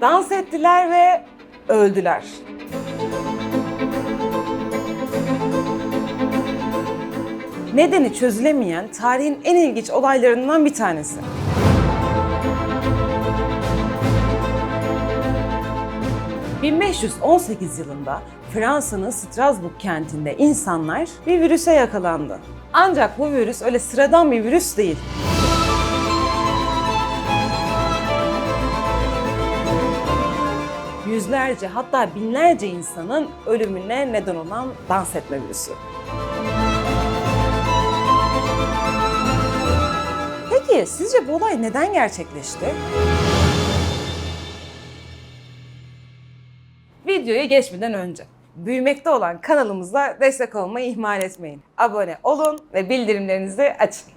Dans ettiler ve öldüler. Nedeni çözülemeyen tarihin en ilginç olaylarından bir tanesi. ...1518 yılında Fransa'nın Strasbourg kentinde insanlar bir virüse yakalandı. Ancak bu virüs öyle sıradan bir virüs değil. Yüzlerce hatta binlerce insanın ölümüne neden olan dans etme virüsü. Peki sizce bu olay neden gerçekleşti? Videoya geçmeden önce büyümekte olan kanalımıza destek olmayı ihmal etmeyin. Abone olun ve bildirimlerinizi açın.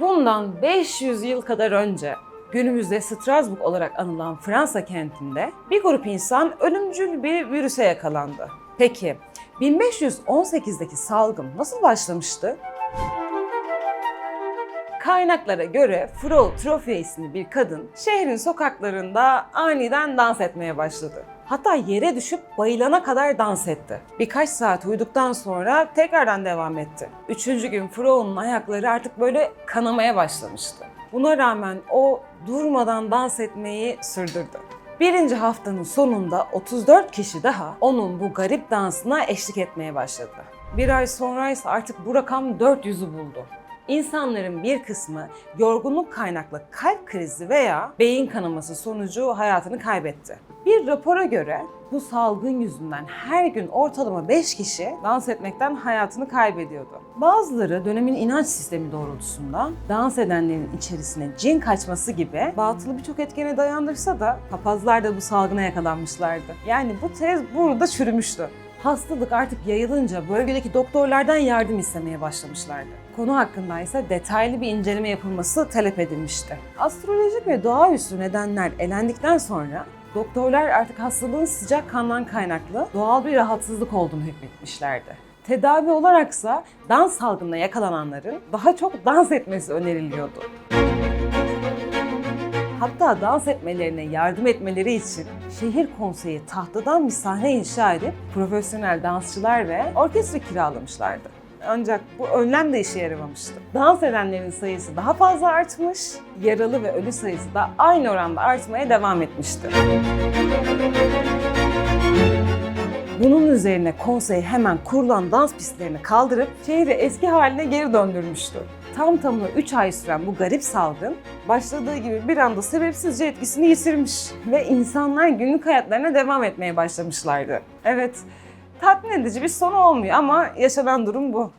Bundan 500 yıl kadar önce günümüzde Strasbourg olarak anılan Fransa kentinde bir grup insan ölümcül bir virüse yakalandı. Peki 1518'deki salgın nasıl başlamıştı? Kaynaklara göre Frau Trophy isimli bir kadın şehrin sokaklarında aniden dans etmeye başladı. Hatta yere düşüp bayılana kadar dans etti. Birkaç saat uyuduktan sonra tekrardan devam etti. Üçüncü gün Frau'nun ayakları artık böyle kanamaya başlamıştı. Buna rağmen o durmadan dans etmeyi sürdürdü. Birinci haftanın sonunda 34 kişi daha onun bu garip dansına eşlik etmeye başladı. Bir ay sonra ise artık bu rakam 400'ü buldu. İnsanların bir kısmı yorgunluk kaynaklı kalp krizi veya beyin kanaması sonucu hayatını kaybetti. Bir rapora göre bu salgın yüzünden her gün ortalama 5 kişi dans etmekten hayatını kaybediyordu. Bazıları dönemin inanç sistemi doğrultusunda dans edenlerin içerisine cin kaçması gibi batılı birçok etkene dayandırsa da papazlar da bu salgına yakalanmışlardı. Yani bu tez burada çürümüştü. Hastalık artık yayılınca bölgedeki doktorlardan yardım istemeye başlamışlardı. Konu hakkında ise detaylı bir inceleme yapılması talep edilmişti. Astrolojik ve doğaüstü nedenler elendikten sonra doktorlar artık hastalığın sıcak kandan kaynaklı doğal bir rahatsızlık olduğunu hükmetmişlerdi. Tedavi olaraksa dans salgınına yakalananların daha çok dans etmesi öneriliyordu. Hatta dans etmelerine yardım etmeleri için şehir konseyi tahtadan bir sahne inşa edip profesyonel dansçılar ve orkestra kiralamışlardı. Ancak bu önlem de işe yaramamıştı. Dans edenlerin sayısı daha fazla artmış, yaralı ve ölü sayısı da aynı oranda artmaya devam etmişti. Bunun üzerine konsey hemen kurulan dans pistlerini kaldırıp şehri eski haline geri döndürmüştü. Tam tamına 3 ay süren bu garip salgın başladığı gibi bir anda sebepsizce etkisini yitirmiş ve insanlar günlük hayatlarına devam etmeye başlamışlardı. Evet, tatmin edici bir sonu olmuyor ama yaşanan durum bu.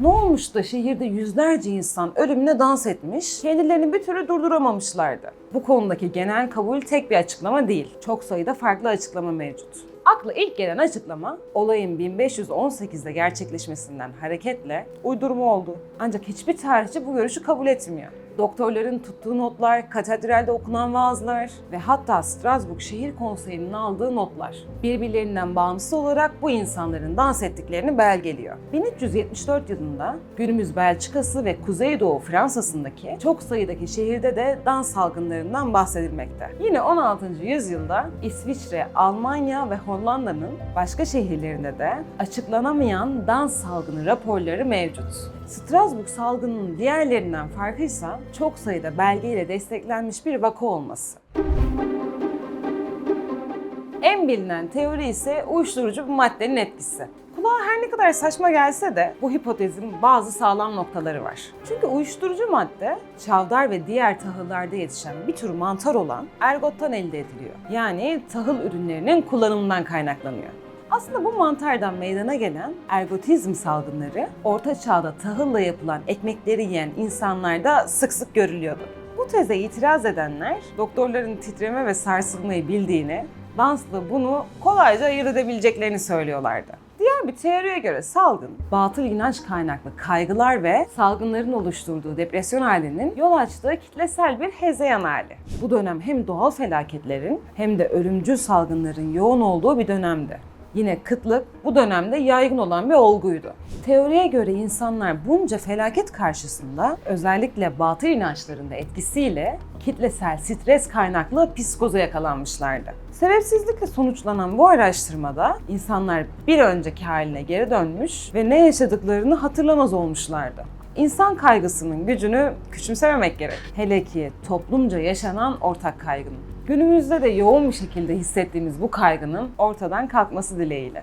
Ne olmuş da şehirde yüzlerce insan ölümüne dans etmiş, kendilerini bir türlü durduramamışlardı. Bu konudaki genel kabul tek bir açıklama değil. Çok sayıda farklı açıklama mevcut. Akla ilk gelen açıklama olayın 1518'de gerçekleşmesinden hareketle uydurma oldu. Ancak hiçbir tarihçi bu görüşü kabul etmiyor. Doktorların tuttuğu notlar, katedralde okunan vaazlar ve hatta Strasbourg Şehir Konseyi'nin aldığı notlar birbirlerinden bağımsız olarak bu insanların dans ettiklerini belgeliyor. 1374 yılında günümüz Belçikası ve Kuzeydoğu Fransa'sındaki çok sayıdaki şehirde de dans salgınlarından bahsedilmekte. Yine 16. yüzyılda İsviçre, Almanya ve Hollanda'nın başka şehirlerinde de açıklanamayan dans salgını raporları mevcut. Strasbourg salgınının diğerlerinden farkıysa çok sayıda belgeyle desteklenmiş bir vaka olması. En bilinen teori ise uyuşturucu bir maddenin etkisi. Kulağa her ne kadar saçma gelse de bu hipotezin bazı sağlam noktaları var. Çünkü uyuşturucu madde çavdar ve diğer tahıllarda yetişen bir tür mantar olan ergottan elde ediliyor. Yani tahıl ürünlerinin kullanımından kaynaklanıyor. Aslında bu mantardan meydana gelen ergotizm salgınları Orta Çağ'da tahılla yapılan ekmekleri yiyen insanlarda sık sık görülüyordu. Bu teze itiraz edenler doktorların titreme ve sarsılmayı bildiğini, dansla bunu kolayca ayırt edebileceklerini söylüyorlardı. Diğer bir teoriye göre salgın, batıl inanç kaynaklı kaygılar ve salgınların oluşturduğu depresyon halinin yol açtığı kitlesel bir hezeyan hali. Bu dönem hem doğal felaketlerin hem de ölümcül salgınların yoğun olduğu bir dönemdi. Yine kıtlık bu dönemde yaygın olan bir olguydu. Teoriye göre insanlar bunca felaket karşısında özellikle batıl inançlarında etkisiyle kitlesel stres kaynaklı psikoza yakalanmışlardı. Sebepsizlikle sonuçlanan bu araştırmada insanlar bir önceki haline geri dönmüş ve ne yaşadıklarını hatırlamaz olmuşlardı. İnsan kaygısının gücünü küçümsememek gerek. Hele ki toplumca yaşanan ortak kaygının. Günümüzde de yoğun bir şekilde hissettiğimiz bu kaygının ortadan kalkması dileğiyle.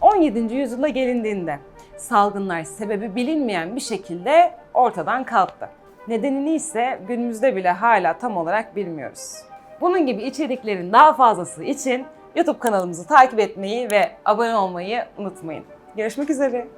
17. yüzyıla gelindiğinde salgınlar sebebi bilinmeyen bir şekilde ortadan kalktı. Nedenini ise günümüzde bile hala tam olarak bilmiyoruz. Bunun gibi içeriklerin daha fazlası için YouTube kanalımızı takip etmeyi ve abone olmayı unutmayın. Görüşmek üzere.